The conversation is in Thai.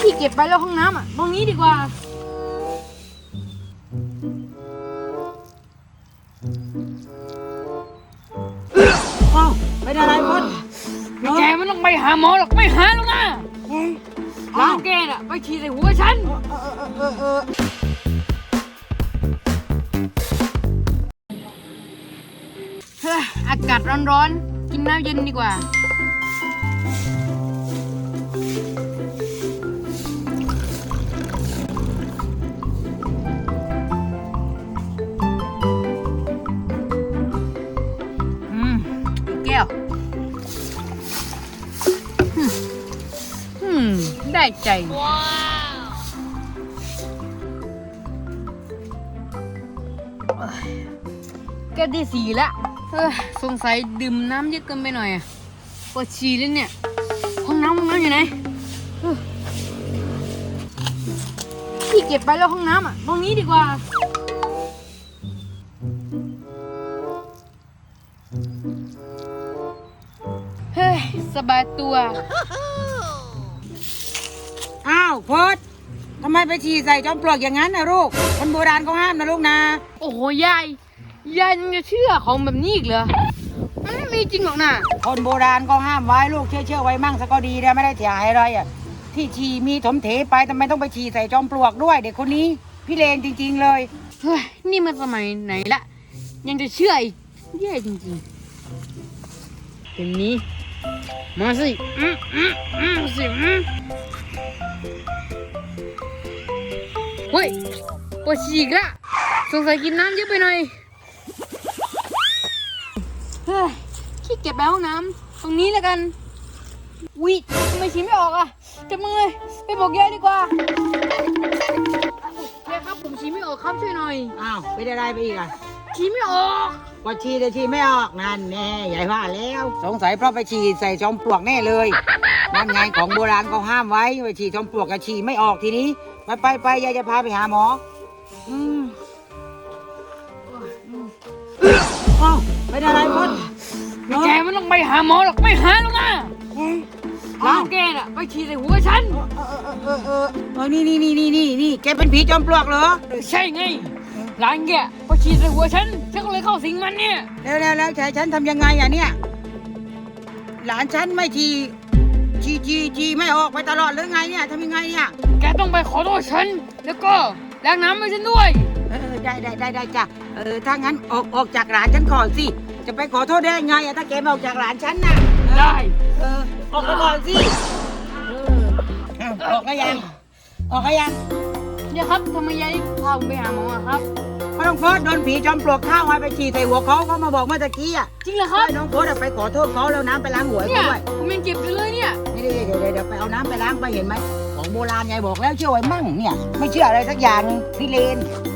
พี่เก็บไปแล้วห้องน้ำอะ ตรงนี้ดีกว่า อ้าวเป็นอะไรพดแกไม่ต้องไปหาหมอหรอกไม่หาหรอกนะเอ๊ะหาแกน่ะไปฉีดใส่หัวฉัน เออเออเออเออเฮ้ยอากาศร้อนๆ กินน้ำเย็นดีกว่า ม ได้ใจ แก้ที่สีละเฮ้ยสงสัยดื่มน้ำเยอะเกินไปหน่อยอะปวดฉี่เลยเนี่ย ห้องน้ำห้องน้ำอยู่ไหนเฮ้ยพี่เก็บไปแล้วห้องน้ำอะ ตรงนี้ดีกว่า เฮ้ย สบายตัว อ้าวพดทำไมไปฉี่ใส่จอมปลวกอย่างนั้นนะลูก คนโบราณเขาห้ามนะลูกนะ โอ้โหยายยายยังจะเชื่อของแบบนี้อีกเหรอมันไม่มีจริงหรอกนะคนโบราณเขาห้ามไว้ลูกเชื่อเชื่อไว้มั่งสักก็ดีนะไม่ได้เสียหายอะไรอะที่ฉี่มีถมเถไปทำไมต้องไปฉี่ใส่จอมปลวกด้วยเด็กคนนี้พี่เลนจริง ๆเลยเฮ้ยนี่มันสมัยไหนละ ยังจะเชื่ออีกแย่จริงๆเป็นนี้มาสิอืมอืมอืมสิอืมเฮ้ยปวดฉีกละสงสัยกินน้ำเยอะไปหน่อยเฮ้ยขี้เก็บไปห้องน้ำตรงนี้แล้วกันวิทำไมฉี่ไม่ออกอะจับมือเลยไปบอกยายดีกว่ายายครับผมฉี่ไม่ออกครับช่วยหน่อย อ้าว ไปได้อะไรไปอีกอะ ฉี่ไม่ออกว่าฉี่แต่ฉี่ไม่ออกนั่นแน่ใหญ่ว่าแล้ว สงสัยเพราะไปฉี่ใส่จอมปลวกแน่เลยนั่นไงของโบราณเขาห้ามไว้ว่าฉี่จอมปลวกกับฉี่ไม่ออกทีนี้ไปไปไปยายจะพาไปหาหมอ อืมอ้าวเป็นอะไรพดแกไม่ต้องไปหาหมอหรอกไม่หาหรอกนะเอ๊ะหาแกน่ะไปฉีดใส่หัวฉัน เออเออเออเออเออนี่นี่นี่นี่นี่นี่แกเป็นผีจอมปลวกเหรอ ใช่ไง หลานแกไปฉีดใส่หัวฉัน ฉันก็เลยเข้าสิงมันเนี่ย แล้วแล้วแล้วฉันทำยังไงอะเนี่ย หลานฉันไม่ฉี่ฉี่ฉี่ฉี่ไม่ออกไปตลอดหรือไงเนี่ยทำยังไงเนี่ยแกต้องไปขอโทษฉัน แล้วก็ล้างน้ำให้ฉันด้วย เออได้ได้ได้ได้จ้ะเออถ้างั้นออกออกจากหลานฉันก่อนสิจะไปขอโทษได้ไงอะถ้าแกไม่ออกจากหลานฉันน่ะได้ เออออกไปก่อนสิเออเอาออกก็ยังออกก็ยัง เนี่ยครับทำไมยายพาผมไปหาหมออะครับก็ต้องโพสต์โดนผีจอมปลวกเข้ามาไปฉี่ใส่หัวเขาเขามาบอกเมื่อตะกี้อะจริงเหรอครัให้บน้องโพสต์อะไปขอโทษเขาแล้วน้ำไปล้างหัวให้เนี่ยเขาด้วยผมยังเจ็บอยู่เลยเนี่ยนี่เดี๋ยวเดี๋ยวเดี๋ยวไปเอาน้ำไปล้างไปเห็นไหมของโบราณยายบอกแล้วเชื่อไว้มั่งเนี่ย ไม่เชื่ออะไรสักอย่างพี่เลน